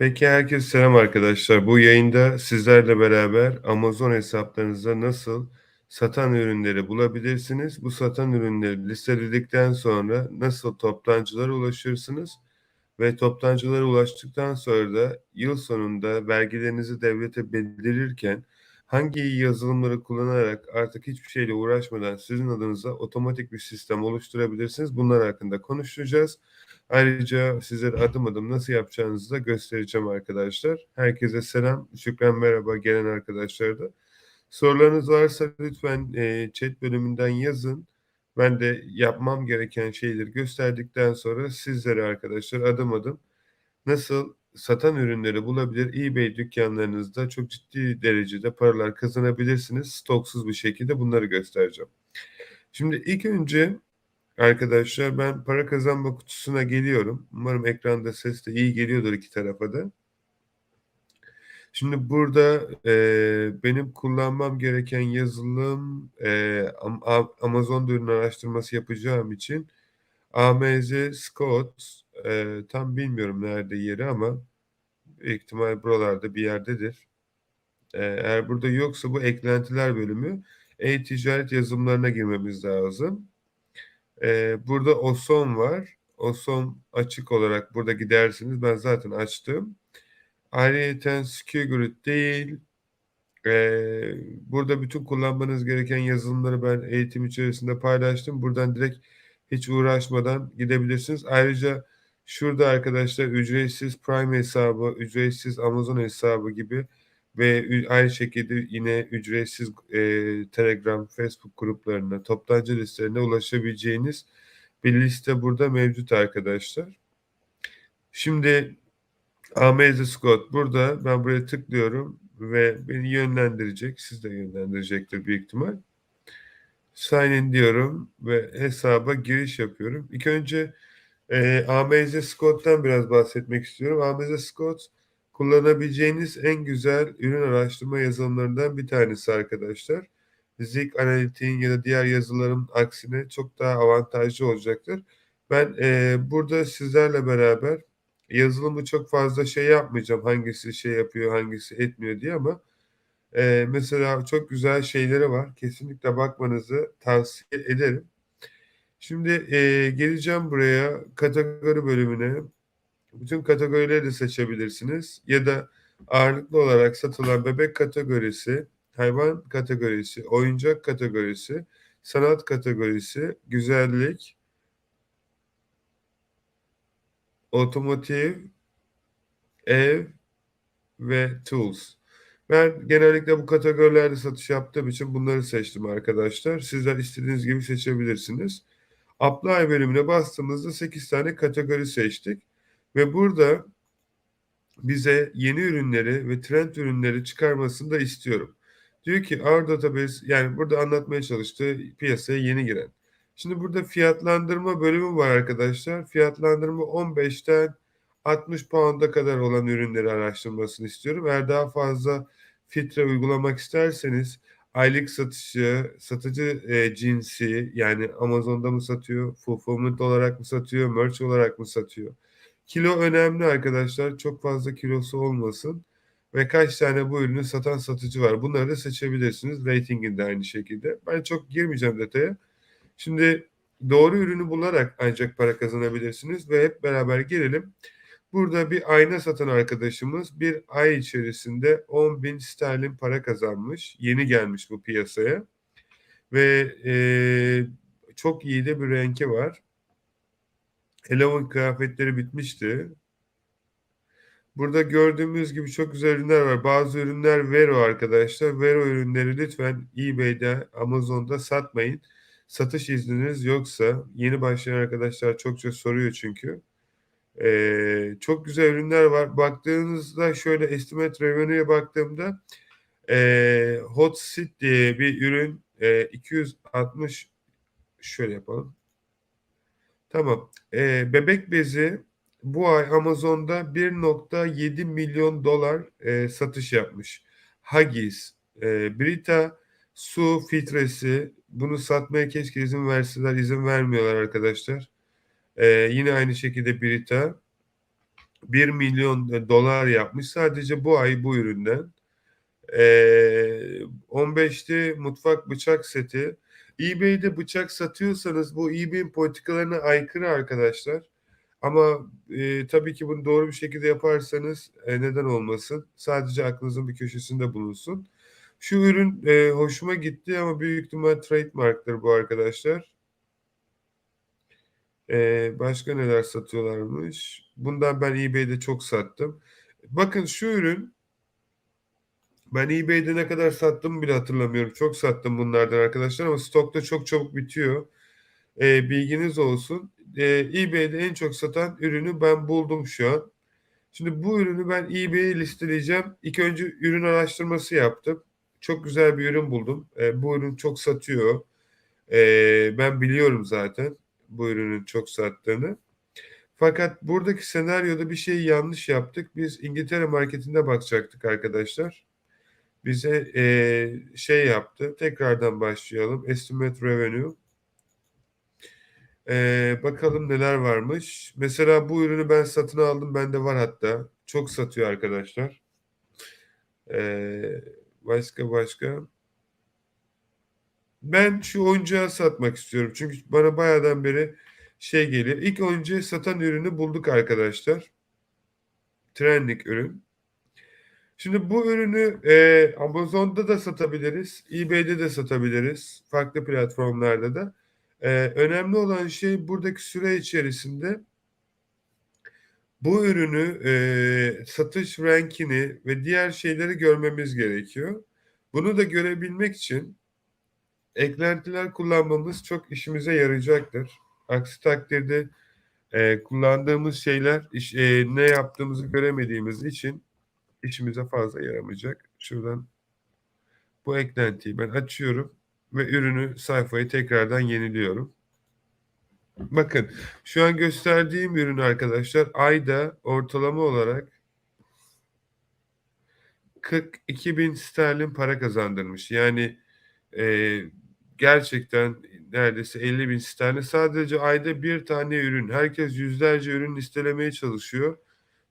Peki, herkese selam arkadaşlar. Bu yayında sizlerle beraber Amazon hesaplarınızda nasıl satan ürünleri bulabilirsiniz? Bu satan ürünleri listeledikten sonra nasıl toptancılara ulaşırsınız? Ve toptancılara ulaştıktan sonra da yıl sonunda vergilerinizi devlete bildirirken hangi yazılımları kullanarak artık hiçbir şeyle uğraşmadan sizin adınıza otomatik bir sistem oluşturabilirsiniz? Bunlar hakkında konuşacağız. Ayrıca sizlere adım adım nasıl yapacağınızı da göstereceğim arkadaşlar. Herkese selam. Şükran merhaba gelen arkadaşlara da. Sorularınız varsa lütfen e, chat bölümünden yazın. Ben de yapmam gereken şeyleri gösterdikten sonra sizlere arkadaşlar adım adım nasıl satan ürünleri bulabilir, eBay dükkanlarınızda çok ciddi derecede paralar kazanabilirsiniz. Stoksuz bir şekilde bunları göstereceğim. Şimdi ilk önce arkadaşlar ben para kazanma kutusuna geliyorum. Umarım ekranda ses de iyi geliyordur iki tarafa da. Şimdi burada e, benim kullanmam gereken yazılım e, Amazon ürün araştırması yapacağım için AMZ Scott e, tam bilmiyorum nerede yeri ama ihtimal buralarda bir yerdedir. E, eğer burada yoksa bu eklentiler bölümü e-ticaret yazılımlarına girmemiz lazım. E, burada OSOM var. OSOM açık olarak burada gidersiniz. Ben zaten açtım. Ayrıyeten SkiGrid değil. Ee, burada bütün kullanmanız gereken yazılımları ben eğitim içerisinde paylaştım. Buradan direkt hiç uğraşmadan gidebilirsiniz. Ayrıca şurada arkadaşlar ücretsiz Prime hesabı, ücretsiz Amazon hesabı gibi ve aynı şekilde yine ücretsiz e, Telegram, Facebook gruplarına, toptancı listelerine ulaşabileceğiniz bir liste burada mevcut arkadaşlar. Şimdi Amazing Scott burada. Ben buraya tıklıyorum ve beni yönlendirecek. Siz de yönlendirecektir büyük ihtimal. Sign in diyorum ve hesaba giriş yapıyorum. İlk önce e, Amazing Scott'tan biraz bahsetmek istiyorum. Amazing Scott kullanabileceğiniz en güzel ürün araştırma yazılımlarından bir tanesi arkadaşlar. Zik Analytic'in ya da diğer yazılımların aksine çok daha avantajlı olacaktır. Ben e, burada sizlerle beraber yazılımı çok fazla şey yapmayacağım. Hangisi şey yapıyor, hangisi etmiyor diye ama e, mesela çok güzel şeyleri var. Kesinlikle bakmanızı tavsiye ederim. Şimdi e, geleceğim buraya kategori bölümüne. Bütün kategorileri de seçebilirsiniz. Ya da ağırlıklı olarak satılan bebek kategorisi, hayvan kategorisi, oyuncak kategorisi, sanat kategorisi, güzellik, otomotiv, ev ve tools. Ben genellikle bu kategorilerde satış yaptığım için bunları seçtim arkadaşlar. Sizler istediğiniz gibi seçebilirsiniz. Apply bölümüne bastığımızda 8 tane kategori seçtik. Ve burada bize yeni ürünleri ve trend ürünleri çıkarmasını da istiyorum. Diyor ki our database yani burada anlatmaya çalıştığı piyasaya yeni giren. Şimdi burada fiyatlandırma bölümü var arkadaşlar. Fiyatlandırma 15'ten 60 pound'a kadar olan ürünleri araştırmasını istiyorum. Eğer daha fazla filtre uygulamak isterseniz aylık satışı, satıcı e, cinsi yani Amazon'da mı satıyor, fulfillment olarak mı satıyor, merch olarak mı satıyor? Kilo önemli arkadaşlar. Çok fazla kilosu olmasın. Ve kaç tane bu ürünü satan satıcı var. Bunları da seçebilirsiniz. Ratinginde aynı şekilde. Ben çok girmeyeceğim detaya. Şimdi doğru ürünü bularak ancak para kazanabilirsiniz ve hep beraber girelim. Burada bir ayna satan arkadaşımız bir ay içerisinde 10 bin sterlin para kazanmış. Yeni gelmiş bu piyasaya. Ve e, çok iyi de bir renki var. Eleven kıyafetleri bitmişti. Burada gördüğümüz gibi çok güzel ürünler var. Bazı ürünler Vero arkadaşlar. Vero ürünleri lütfen eBay'de, Amazon'da satmayın satış izniniz yoksa yeni başlayan arkadaşlar çokça soruyor çünkü. Ee, çok güzel ürünler var. Baktığınızda şöyle estimate revenue'ye baktığımda e, Hot Seat diye bir ürün e, 260 şöyle yapalım. Tamam. E, bebek bezi bu ay Amazon'da 1.7 milyon dolar e, satış yapmış. Huggies, e, Brita su filtresi bunu satmaya keşke izin verseler izin vermiyorlar arkadaşlar. Ee, yine aynı şekilde Brita 1 milyon dolar yapmış sadece bu ay bu üründen. Ee, 15'ti mutfak bıçak seti. eBay'de bıçak satıyorsanız bu eBay'in politikalarına aykırı arkadaşlar. Ama e, tabii ki bunu doğru bir şekilde yaparsanız e, neden olmasın? Sadece aklınızın bir köşesinde bulunsun. Şu ürün e, hoşuma gitti ama büyük ihtimal trademarktır bu arkadaşlar. E, başka neler satıyorlarmış? Bundan ben eBay'de çok sattım. Bakın şu ürün ben eBay'de ne kadar sattım bile hatırlamıyorum. Çok sattım bunlardan arkadaşlar ama stokta çok çabuk bitiyor. E, bilginiz olsun. E, eBay'de en çok satan ürünü ben buldum şu an. Şimdi bu ürünü ben eBay'e listeleyeceğim. İlk önce ürün araştırması yaptım. Çok güzel bir ürün buldum. E, bu ürün çok satıyor. E, ben biliyorum zaten bu ürünün çok sattığını. Fakat buradaki senaryoda bir şey yanlış yaptık. Biz İngiltere marketinde bakacaktık arkadaşlar. Bize e, şey yaptı. Tekrardan başlayalım. Estimate revenue. E, bakalım neler varmış. Mesela bu ürünü ben satın aldım. Bende var hatta. Çok satıyor arkadaşlar. E, başka başka. Ben şu oyuncağı satmak istiyorum. Çünkü bana bayağıdan beri şey geliyor. İlk önce satan ürünü bulduk arkadaşlar. Trending ürün. Şimdi bu ürünü e, Amazon'da da satabiliriz. eBay'de de satabiliriz. Farklı platformlarda da. E, önemli olan şey buradaki süre içerisinde bu ürünü e, satış rankini ve diğer şeyleri görmemiz gerekiyor. Bunu da görebilmek için eklentiler kullanmamız çok işimize yarayacaktır. Aksi takdirde e, kullandığımız şeyler iş, e, ne yaptığımızı göremediğimiz için işimize fazla yaramayacak. Şuradan bu eklentiyi ben açıyorum ve ürünü sayfayı tekrardan yeniliyorum. Bakın şu an gösterdiğim ürün arkadaşlar ayda ortalama olarak 42 bin sterlin para kazandırmış. Yani e, gerçekten neredeyse 50 bin sterlin sadece ayda bir tane ürün. Herkes yüzlerce ürün listelemeye çalışıyor.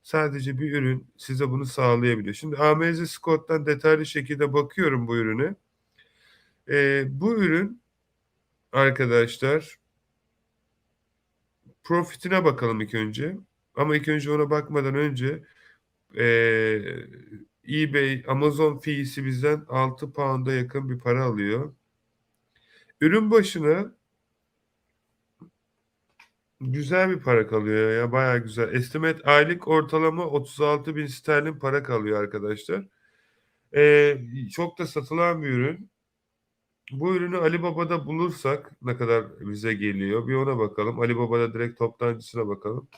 Sadece bir ürün size bunu sağlayabiliyor. Şimdi AMZ Scott'tan detaylı şekilde bakıyorum bu ürüne. E, bu ürün arkadaşlar profitine bakalım ilk önce. Ama ilk önce ona bakmadan önce e, eBay, Amazon fee'si bizden 6 pound'a yakın bir para alıyor. Ürün başına güzel bir para kalıyor ya bayağı güzel. Estimate aylık ortalama 36 bin sterlin para kalıyor arkadaşlar. Ee, çok da satılan bir ürün. Bu ürünü Alibaba'da bulursak ne kadar bize geliyor bir ona bakalım. Alibaba'da direkt toptancısına bakalım.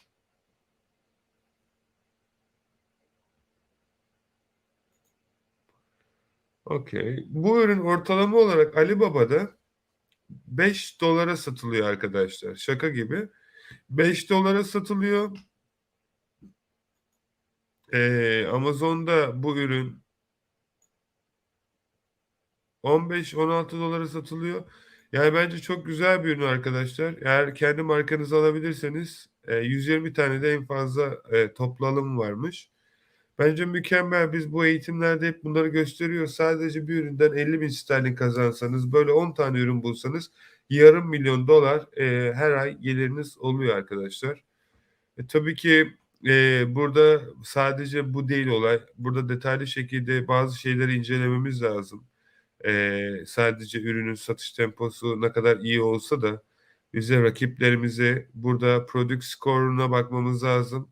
Okey. Bu ürün ortalama olarak Alibaba'da 5 dolara satılıyor arkadaşlar. Şaka gibi. 5 dolara satılıyor. Ee, Amazon'da bu ürün 15-16 dolara satılıyor. Yani bence çok güzel bir ürün arkadaşlar. Eğer kendi markanızı alabilirseniz e, 120 tane de en fazla e, toplu alım varmış. Bence mükemmel. Biz bu eğitimlerde hep bunları gösteriyoruz. Sadece bir üründen 50 bin sterlin kazansanız, böyle 10 tane ürün bulsanız yarım milyon dolar e, her ay geliriniz oluyor arkadaşlar. E, tabii ki e, burada sadece bu değil olay. Burada detaylı şekilde bazı şeyleri incelememiz lazım. E, sadece ürünün satış temposu ne kadar iyi olsa da bize rakiplerimize burada product score'una bakmamız lazım.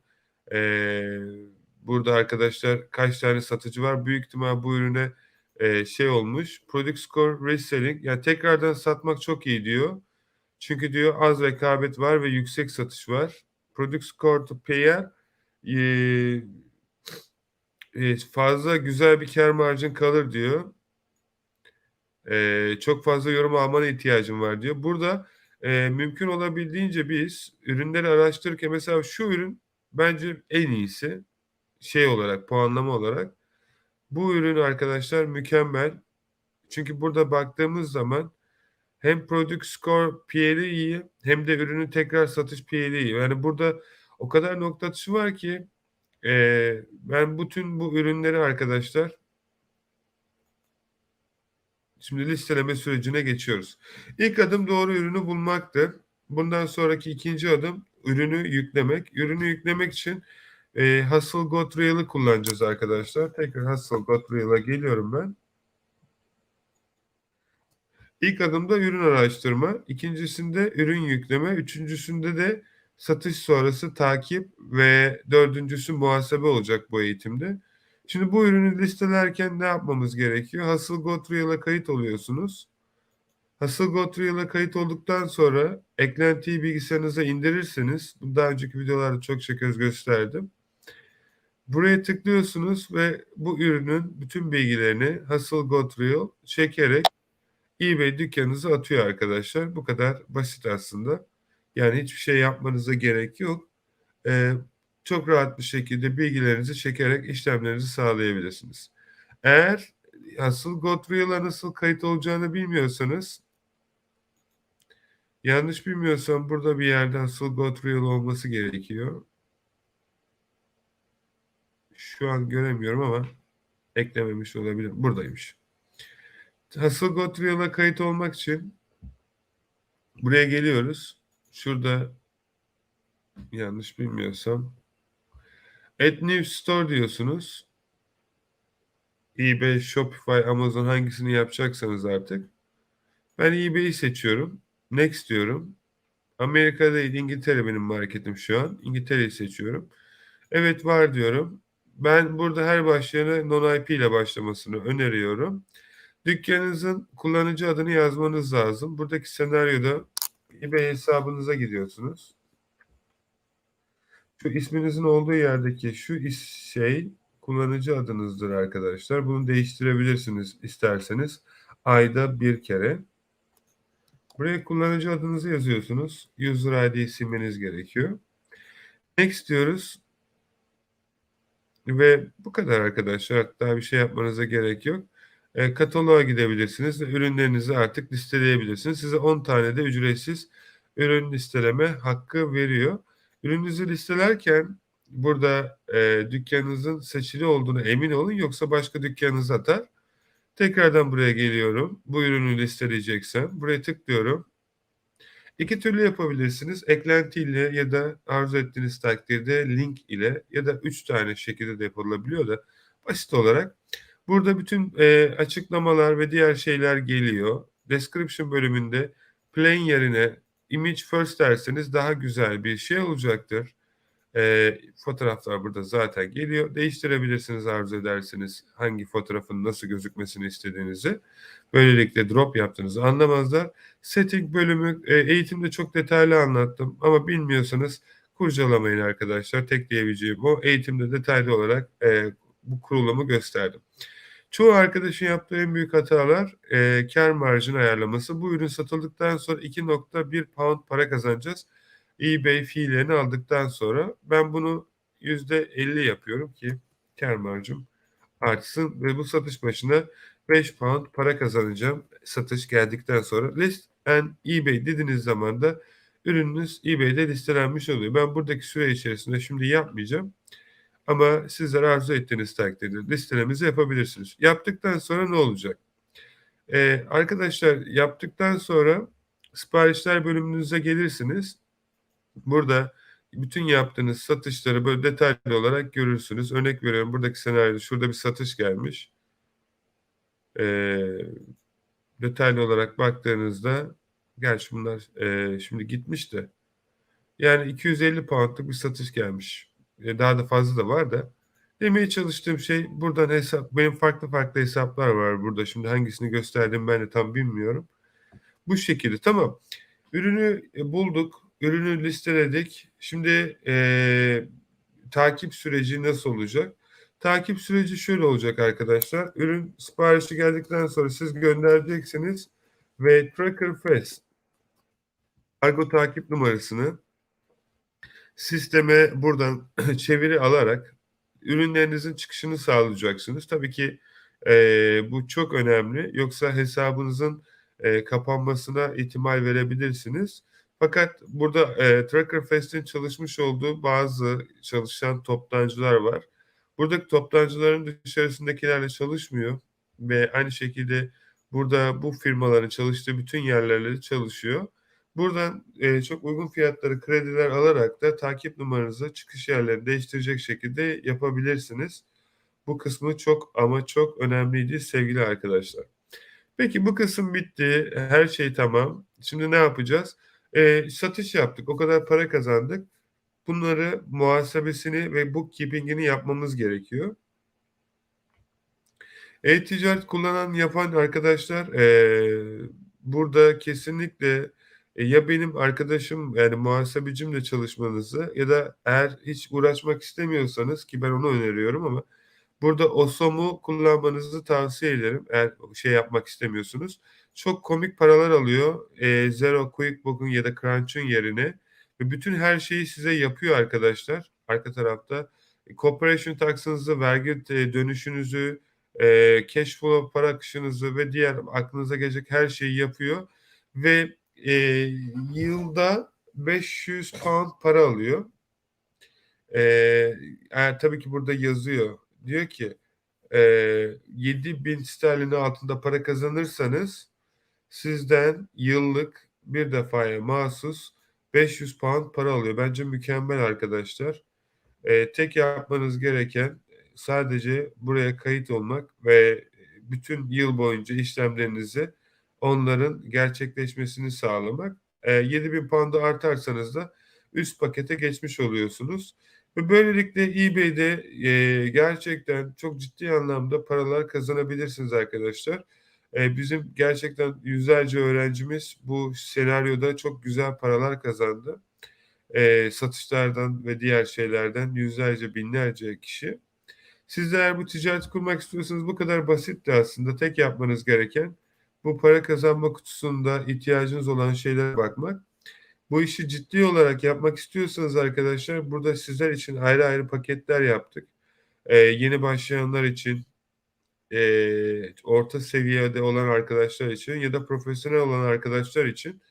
Eee Burada arkadaşlar kaç tane satıcı var? Büyük ihtimal bu ürüne e, şey olmuş. Product Score Reselling. Yani tekrardan satmak çok iyi diyor. Çünkü diyor az rekabet var ve yüksek satış var. Product Score to Pay'e e, e, fazla güzel bir kar marjın kalır diyor. E, çok fazla yorum almana ihtiyacım var diyor. Burada e, mümkün olabildiğince biz ürünleri araştırırken mesela şu ürün bence en iyisi şey olarak puanlama olarak bu ürün arkadaşlar mükemmel. Çünkü burada baktığımız zaman hem product score PL'i iyi hem de ürünün tekrar satış PL'i iyi. Yani burada o kadar nokta var ki Eee, ben bütün bu ürünleri arkadaşlar Şimdi listeleme sürecine geçiyoruz. İlk adım doğru ürünü bulmaktır. Bundan sonraki ikinci adım ürünü yüklemek. Ürünü yüklemek için e, Hustle Got Real'ı kullanacağız arkadaşlar. Tekrar Hustle Got Real'a geliyorum ben. İlk adımda ürün araştırma, ikincisinde ürün yükleme, üçüncüsünde de satış sonrası takip ve dördüncüsü muhasebe olacak bu eğitimde. Şimdi bu ürünü listelerken ne yapmamız gerekiyor? Hustle Got Real'a kayıt oluyorsunuz. Hustle Got Real'a kayıt olduktan sonra eklentiyi bilgisayarınıza indirirseniz, daha önceki videolarda çok kez gösterdim. Buraya tıklıyorsunuz ve bu ürünün bütün bilgilerini Hustle Got Real çekerek eBay dükkanınıza atıyor arkadaşlar. Bu kadar basit aslında. Yani hiçbir şey yapmanıza gerek yok. Ee, çok rahat bir şekilde bilgilerinizi çekerek işlemlerinizi sağlayabilirsiniz. Eğer asıl GoToReal'a nasıl kayıt olacağını bilmiyorsanız yanlış bilmiyorsam burada bir yerde asıl GoToReal olması gerekiyor. Şu an göremiyorum ama eklememiş olabilir. Buradaymış. Hustle GoToReal'a kayıt olmak için buraya geliyoruz. Şurada yanlış bilmiyorsam Add New Store diyorsunuz. eBay, Shopify, Amazon hangisini yapacaksanız artık. Ben eBay'i seçiyorum. Next diyorum. Amerika değil İngiltere benim marketim şu an. İngiltere'yi seçiyorum. Evet var diyorum. Ben burada her başlayana non-IP ile başlamasını öneriyorum. Dükkanınızın kullanıcı adını yazmanız lazım. Buradaki senaryoda eBay hesabınıza gidiyorsunuz. Şu isminizin olduğu yerdeki şu şey kullanıcı adınızdır arkadaşlar. Bunu değiştirebilirsiniz isterseniz. Ayda bir kere. Buraya kullanıcı adınızı yazıyorsunuz. User ID silmeniz gerekiyor. Next diyoruz. Ve bu kadar arkadaşlar. Daha bir şey yapmanıza gerek yok. E, kataloğa gidebilirsiniz ürünlerinizi artık listeleyebilirsiniz. Size 10 tane de ücretsiz ürün listeleme hakkı veriyor. Ürününüzü listelerken burada e, dükkanınızın seçili olduğunu emin olun yoksa başka dükkanınız atar. Tekrardan buraya geliyorum. Bu ürünü listeleyeceksem buraya tıklıyorum. İki türlü yapabilirsiniz. Eklenti ile ya da arzu ettiğiniz takdirde link ile ya da üç tane şekilde de yapılabiliyor da basit olarak. Burada bütün e, açıklamalar ve diğer şeyler geliyor. Description bölümünde plain yerine image first derseniz daha güzel bir şey olacaktır. E, fotoğraflar burada zaten geliyor. Değiştirebilirsiniz arzu ederseniz hangi fotoğrafın nasıl gözükmesini istediğinizi. Böylelikle drop yaptığınızı anlamazlar. Setting bölümü e, eğitimde çok detaylı anlattım ama bilmiyorsanız kurcalamayın arkadaşlar. Tek diyebileceğim o. Eğitimde detaylı olarak e, bu kurulumu gösterdim. Çoğu arkadaşın yaptığı en büyük hatalar e, kar marjını ayarlaması. Bu ürün satıldıktan sonra 2.1 pound para kazanacağız. eBay fiillerini aldıktan sonra ben bunu %50 yapıyorum ki kar marjım artsın ve bu satış başına 5 pound para kazanacağım satış geldikten sonra. List and eBay dediğiniz zaman da ürününüz eBay'de listelenmiş oluyor. Ben buradaki süre içerisinde şimdi yapmayacağım. Ama sizler arzu ettiğiniz takdirde listelemenizi yapabilirsiniz. Yaptıktan sonra ne olacak? Ee, arkadaşlar yaptıktan sonra siparişler bölümünüze gelirsiniz. Burada bütün yaptığınız satışları böyle detaylı olarak görürsünüz. Örnek veriyorum buradaki senaryoda şurada bir satış gelmiş. Ee, detaylı olarak baktığınızda gerçi bunlar e, şimdi gitmiş de yani 250 poundlık bir satış gelmiş. E, daha da fazla da var da. Demeye çalıştığım şey buradan hesap, benim farklı farklı hesaplar var burada. Şimdi hangisini gösterdim ben de tam bilmiyorum. Bu şekilde tamam. Ürünü e, bulduk, ürünü listeledik. Şimdi e, takip süreci nasıl olacak? Takip süreci şöyle olacak arkadaşlar. Ürün siparişi geldikten sonra siz göndereceksiniz ve Tracker Fest kargo takip numarasını sisteme buradan çeviri alarak ürünlerinizin çıkışını sağlayacaksınız. Tabii ki e, bu çok önemli. Yoksa hesabınızın e, kapanmasına ihtimal verebilirsiniz. Fakat burada e, Tracker Fest'in çalışmış olduğu bazı çalışan toptancılar var. Buradaki toptancıların dışarısındakilerle çalışmıyor ve aynı şekilde burada bu firmaların çalıştığı bütün yerlerle çalışıyor. Buradan e, çok uygun fiyatları krediler alarak da takip numaranızı çıkış yerlerini değiştirecek şekilde yapabilirsiniz. Bu kısmı çok ama çok önemliydi sevgili arkadaşlar. Peki bu kısım bitti. Her şey tamam. Şimdi ne yapacağız? E, satış yaptık. O kadar para kazandık. Bunları muhasebesini ve bookkeeping'ini yapmamız gerekiyor. E-ticaret kullanan yapan arkadaşlar e, burada kesinlikle e, ya benim arkadaşım yani muhasebecimle çalışmanızı ya da eğer hiç uğraşmak istemiyorsanız ki ben onu öneriyorum ama burada Osom'u kullanmanızı tavsiye ederim eğer şey yapmak istemiyorsunuz. Çok komik paralar alıyor. E, Zero, QuickBook'un ya da Crunch'ın yerine ve bütün her şeyi size yapıyor arkadaşlar. Arka tarafta e, corporation tax'ınızı, vergi e, dönüşünüzü, e, cash flow para akışınızı ve diğer aklınıza gelecek her şeyi yapıyor ve e, yılda 500 pound para alıyor. E, yani tabii ki burada yazıyor. Diyor ki e, 7000 sterlin altında para kazanırsanız sizden yıllık bir defaya mahsus 500 pound para alıyor. Bence mükemmel arkadaşlar. E, tek yapmanız gereken sadece buraya kayıt olmak ve bütün yıl boyunca işlemlerinizi onların gerçekleşmesini sağlamak. E, 7000 pound'u artarsanız da üst pakete geçmiş oluyorsunuz. Ve böylelikle eBay'de e, gerçekten çok ciddi anlamda paralar kazanabilirsiniz arkadaşlar. E, bizim gerçekten yüzlerce öğrencimiz bu senaryoda çok güzel paralar kazandı. E, satışlardan ve diğer şeylerden yüzlerce binlerce kişi. Siz de eğer bu ticareti kurmak istiyorsanız bu kadar basitti aslında. Tek yapmanız gereken bu para kazanma kutusunda ihtiyacınız olan şeylere bakmak. Bu işi ciddi olarak yapmak istiyorsanız arkadaşlar burada sizler için ayrı ayrı paketler yaptık. Ee, yeni başlayanlar için, e, orta seviyede olan arkadaşlar için ya da profesyonel olan arkadaşlar için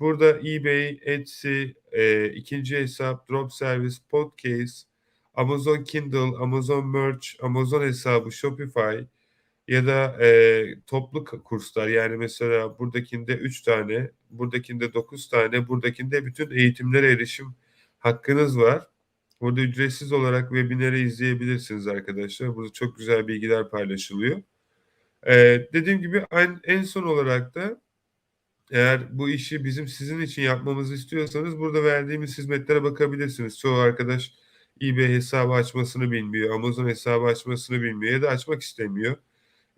burada eBay, Etsy, e, ikinci hesap, drop service, podcast, Amazon Kindle, Amazon Merch, Amazon hesabı, Shopify ya da e, toplu kurslar yani mesela buradakinde 3 tane, buradakinde 9 tane, buradakinde bütün eğitimlere erişim hakkınız var. Burada ücretsiz olarak webinarı izleyebilirsiniz arkadaşlar. Burada çok güzel bilgiler paylaşılıyor. Ee, dediğim gibi en, en son olarak da eğer bu işi bizim sizin için yapmamızı istiyorsanız burada verdiğimiz hizmetlere bakabilirsiniz. Çoğu arkadaş eBay hesabı açmasını bilmiyor, Amazon hesabı açmasını bilmiyor ya da açmak istemiyor.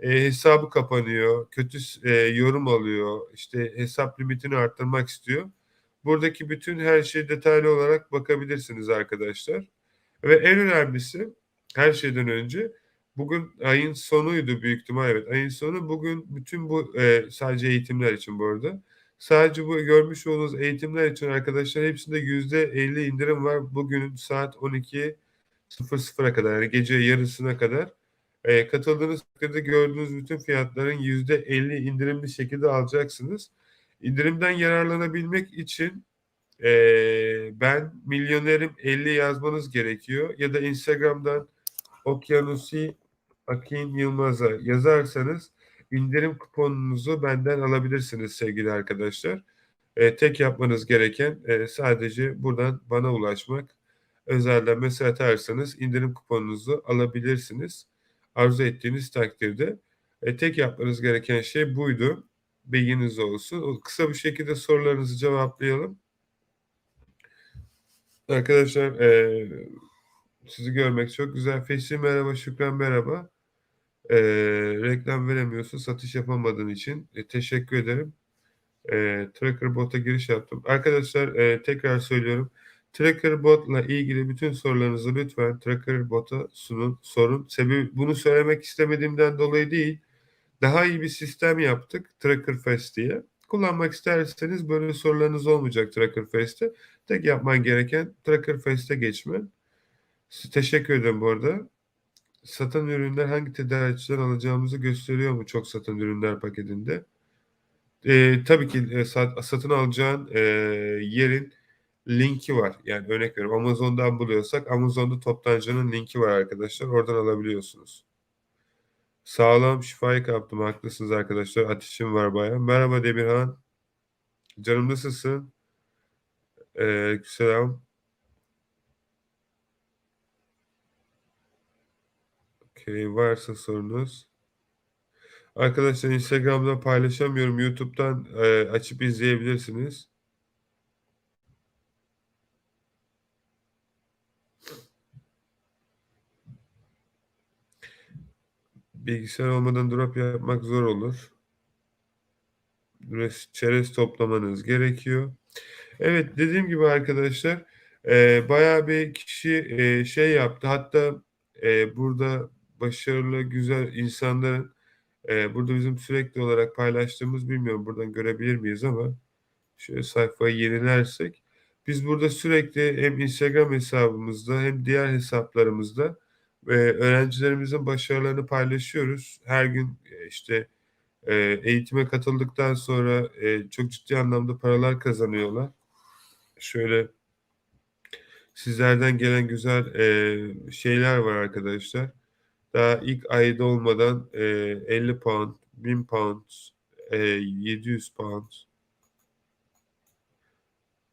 E, hesabı kapanıyor, kötü e, yorum alıyor, işte hesap limitini arttırmak istiyor. Buradaki bütün her şey detaylı olarak bakabilirsiniz arkadaşlar. Ve en önemlisi her şeyden önce bugün ayın sonuydu büyük ihtimal evet ayın sonu bugün bütün bu e, sadece eğitimler için bu arada. Sadece bu görmüş olduğunuz eğitimler için arkadaşlar hepsinde yüzde 50 indirim var. Bugün saat 12.00'a kadar yani gece yarısına kadar e, katıldığınız takdirde gördüğünüz bütün fiyatların yüzde 50 indirimli şekilde alacaksınız. İndirimden yararlanabilmek için e, ben milyonerim 50 yazmanız gerekiyor ya da Instagram'dan Okyanusi Akin Yılmaz'a yazarsanız indirim kuponunuzu benden alabilirsiniz sevgili arkadaşlar. E, tek yapmanız gereken e, sadece buradan bana ulaşmak. Özelden mesaj atarsanız indirim kuponunuzu alabilirsiniz. Arzu ettiğiniz takdirde. E, tek yapmanız gereken şey buydu. Bilginiz olsun. Kısa bir şekilde sorularınızı cevaplayalım. Arkadaşlar e, sizi görmek çok güzel. Fesli merhaba, Şükran merhaba. E, reklam veremiyorsun satış yapamadığın için. E, teşekkür ederim. E, Tracker Bot'a giriş yaptım. Arkadaşlar e, tekrar söylüyorum. Tracker Bot'la ilgili bütün sorularınızı lütfen Tracker Bot'a sunun, sorun. Sebebi bunu söylemek istemediğimden dolayı değil. Daha iyi bir sistem yaptık Tracker Fest diye. Kullanmak isterseniz böyle sorularınız olmayacak Tracker Fest'te. Tek yapman gereken Tracker Fest'e geçmen. Teşekkür ederim bu arada. Satan ürünler hangi tedarikçiden alacağımızı gösteriyor mu çok satan ürünler paketinde? Eee, tabii ki, eee, sat satın alacağın, eee, yerin linki var. Yani örnek veriyorum Amazon'dan buluyorsak Amazon'da toptancının linki var arkadaşlar. Oradan alabiliyorsunuz. Sağlam, şifayı kaptım. Haklısınız arkadaşlar. Ateşim var bayağı. Merhaba Demirhan. Canım nasılsın? Eee, aleykümselam. Okay, varsa sorunuz. Arkadaşlar Instagram'da paylaşamıyorum. YouTube'dan, eee, açıp izleyebilirsiniz. Bilgisayar olmadan drop yapmak zor olur. Çerez toplamanız gerekiyor. Evet, dediğim gibi arkadaşlar, eee, bayağı bir kişi, eee, şey yaptı. Hatta, eee, burada başarılı, güzel insanların, eee, burada bizim sürekli olarak paylaştığımız, bilmiyorum buradan görebilir miyiz ama şöyle sayfayı yenilersek, biz burada sürekli hem Instagram hesabımızda hem diğer hesaplarımızda, eee, öğrencilerimizin başarılarını paylaşıyoruz. Her gün, eee, işte, eee, eğitime katıldıktan sonra, eee, çok ciddi anlamda paralar kazanıyorlar. Şöyle sizlerden gelen güzel, eee, şeyler var arkadaşlar. Daha ilk ayda olmadan, eee, £50, £1000, eee, £700.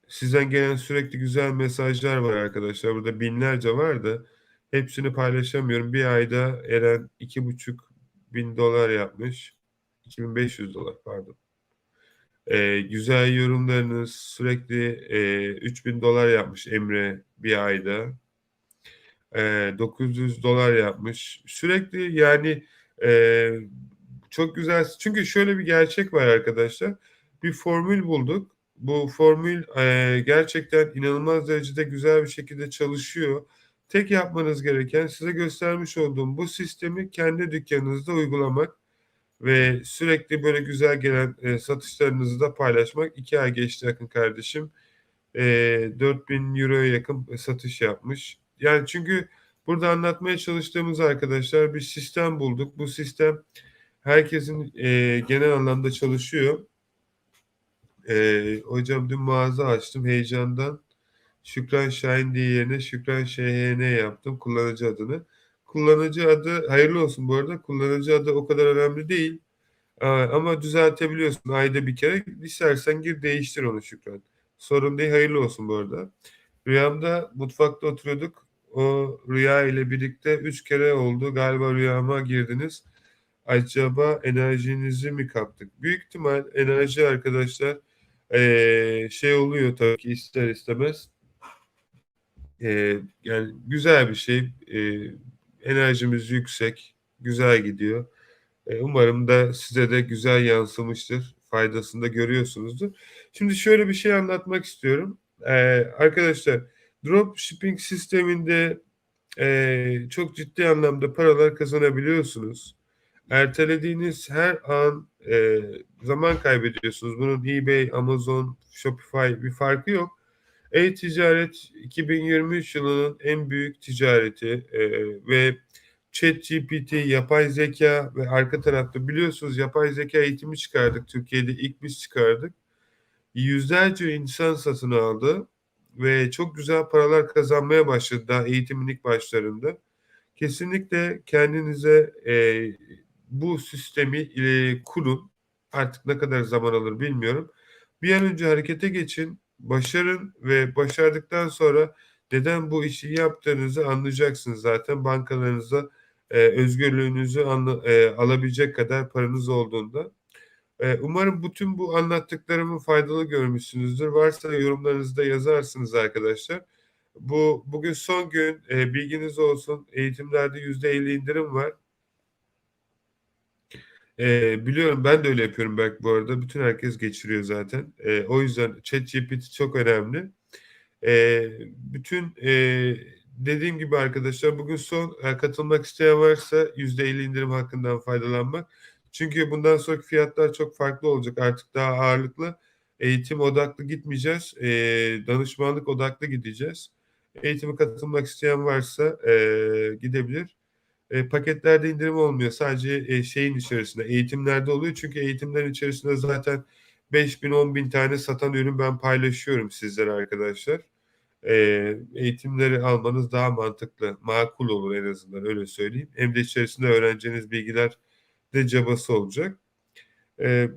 Sizden gelen sürekli güzel mesajlar var arkadaşlar. Burada binlerce var da hepsini paylaşamıyorum. Bir ayda Eren $2.500 yapmış. $2.500 pardon. Eee, güzel yorumlarınız sürekli, eee, $3.000 yapmış Emre bir ayda. Eee, $900 yapmış. Sürekli yani, eee, çok güzel Çünkü şöyle bir gerçek var arkadaşlar. Bir formül bulduk. Bu formül, eee, gerçekten inanılmaz derecede güzel bir şekilde çalışıyor. Tek yapmanız gereken size göstermiş olduğum bu sistemi kendi dükkânınızda uygulamak ve sürekli böyle güzel gelen, eee, satışlarınızı da paylaşmak. 2 ay geçti yakın kardeşim. Eee, €4000'ya yakın satış yapmış. Yani çünkü burada anlatmaya çalıştığımız arkadaşlar bir sistem bulduk. Bu sistem herkesin, eee, genel anlamda çalışıyor. Eee, hocam dün mağaza açtım heyecandan. Şükran Şahin diye yerine Şükran ŞHN yaptım kullanıcı adını. Kullanıcı adı hayırlı olsun bu arada. Kullanıcı adı o kadar önemli değil. Aaa, ama düzeltebiliyorsun ayda 1 kere. İstersen gir değiştir onu Şükran. Sorun değil, hayırlı olsun bu arada. Rüyamda mutfakta oturuyorduk. O rüya ile birlikte 3 kere oldu. Galiba rüyama girdiniz. Acaba enerjinizi mi kaptık? Büyük ihtimal enerji arkadaşlar, eee, şey oluyor tabii ki ister istemez. Eee, yani güzel bir şey. Eee, enerjimiz yüksek, güzel gidiyor. Eee, umarım da size de güzel yansımıştır. Faydasını da görüyorsunuzdur. Şimdi şöyle bir şey anlatmak istiyorum. Eee, arkadaşlar dropshipping sisteminde, eee, çok ciddi anlamda paralar kazanabiliyorsunuz. Ertelediğiniz her an, eee, zaman kaybediyorsunuz. Bunun eBay, Amazon, Shopify bir farkı yok. E-ticaret 2023 yılının en büyük ticareti, eee, ve ChatGPT, yapay zekâ ve arka tarafta biliyorsunuz yapay zekâ eğitimi çıkardık Türkiye'de. İlk biz çıkardık. Yüzlerce insan satın aldı ve çok güzel paralar kazanmaya başladı daha eğitimin ilk başlarında. Kesinlikle kendinize, eee, bu sistemi, eee, kurun. Artık ne kadar zaman alır bilmiyorum. Bir an önce harekete geçin, başarın ve başardıktan sonra neden bu işi yaptığınızı anlayacaksınız zaten. Bankalarınızda, eee, özgürlüğünüzü anla eee, alabilecek kadar paranız olduğunda. Eee, umarım bütün bu anlattıklarımı faydalı görmüşsünüzdür. Varsa yorumlarınızda yazarsınız arkadaşlar. Bu bugün son gün, eee, bilginiz olsun. Eğitimlerde %50 indirim var. Eee, biliyorum ben de öyle yapıyorum belki bu arada. Bütün herkes geçiriyor zaten. Eee, o yüzden ChatGPT çok önemli. Eee, bütün, eee, dediğim gibi arkadaşlar bugün son, eee, katılmak isteyen varsa %50 indirim hakkından faydalanmak. Çünkü bundan sonraki fiyatlar çok farklı olacak. Artık daha ağırlıklı eğitim odaklı gitmeyeceğiz. Eee, danışmanlık odaklı gideceğiz. Eğitime katılmak isteyen varsa, eee, gidebilir. Eee, paketlerde indirim olmuyor. Sadece, eee, şeyin içerisinde, eğitimlerde oluyor. Çünkü eğitimlerin içerisinde zaten 5.000 10.000 tane satan ürün ben paylaşıyorum sizlere arkadaşlar. Eee, eğitimleri almanız daha mantıklı, makul olur en azından öyle söyleyeyim. Hem de içerisinde öğreneceğiniz bilgiler de cabası olacak. Eee,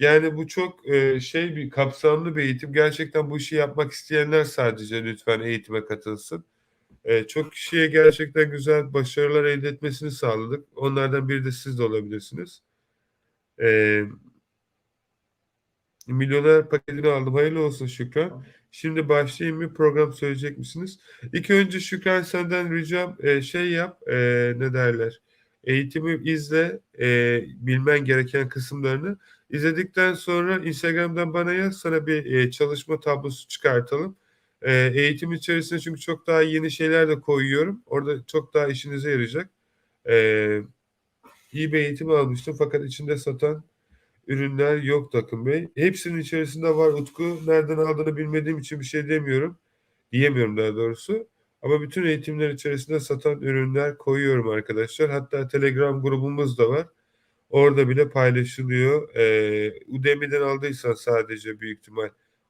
yani bu çok, eee, şey bir kapsamlı bir eğitim. Gerçekten bu işi yapmak isteyenler sadece lütfen eğitime katılsın. Eee, çok kişiye gerçekten güzel başarılar elde etmesini sağladık. Onlardan biri de siz de olabilirsiniz. Eee Milyoner paketini aldım. Hayırlı olsun Şükran. Şimdi başlayayım mı? Program söyleyecek misiniz? İlk önce Şükran senden ricam, eee, şey yap, eee, ne derler, eğitimi izle, eee, bilmen gereken kısımlarını. İzledikten sonra Instagram'dan bana yaz, sana bir, eee, çalışma tablosu çıkartalım. Eee, eğitim içerisine çünkü çok daha yeni şeyler de koyuyorum. Orada çok daha işinize yarayacak. Eee, iyi bir eğitim almıştım fakat içinde satan ürünler yoktu Akın Bey. Hepsinin içerisinde var Utku. Nereden aldığını bilmediğim için bir şey demiyorum. Diyemiyorum daha doğrusu. Ama bütün eğitimler içerisinde satan ürünler koyuyorum arkadaşlar. Hatta Telegram grubumuz da var. Orada bile paylaşılıyor. Eee, Udemy'den aldıysan sadece büyük ihtimal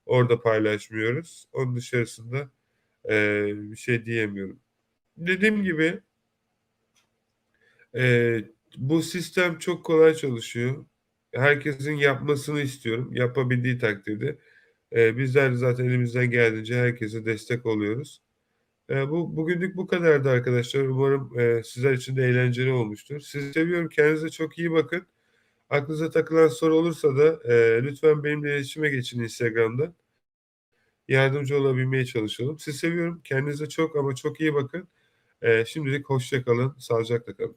orada paylaşmıyoruz. Onun dışarısında, eee, bir şey diyemiyorum. Dediğim gibi eee, bu sistem çok kolay çalışıyor. Herkesin yapmasını istiyorum, yapabildiği takdirde. Eee, bizler zaten elimizden geldiğince herkese destek oluyoruz. Eee, bu bugünlük bu kadardı arkadaşlar. Umarım, eee, sizler için de eğlenceli olmuştur. Sizi seviyorum. Kendinize çok iyi bakın. Aklınıza takılan soru olursa da, eee, lütfen benimle iletişime geçin Instagram'dan. Yardımcı olabilmeye çalışalım. Sizi seviyorum. Kendinize çok ama çok iyi bakın. Eee, şimdilik hoşça kalın, sağlıcakla kalın.